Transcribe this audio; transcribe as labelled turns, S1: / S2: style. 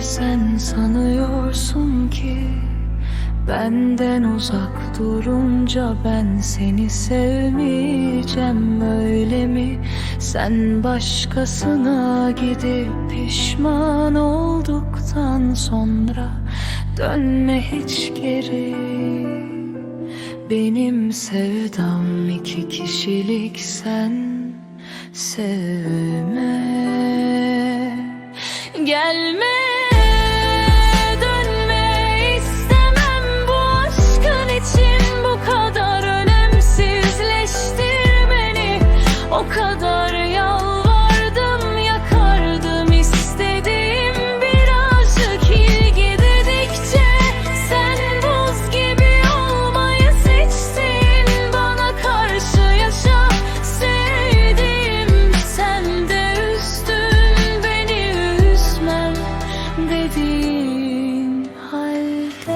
S1: sen sanıyorsun ki Benden uzak durunca ben seni sevmeyeceğim öyle mi? Sen başkasına gidip pişman olduktan sonra dönme hiç geri Benim sevdam iki kişilik sen sevme gelme. 依然系。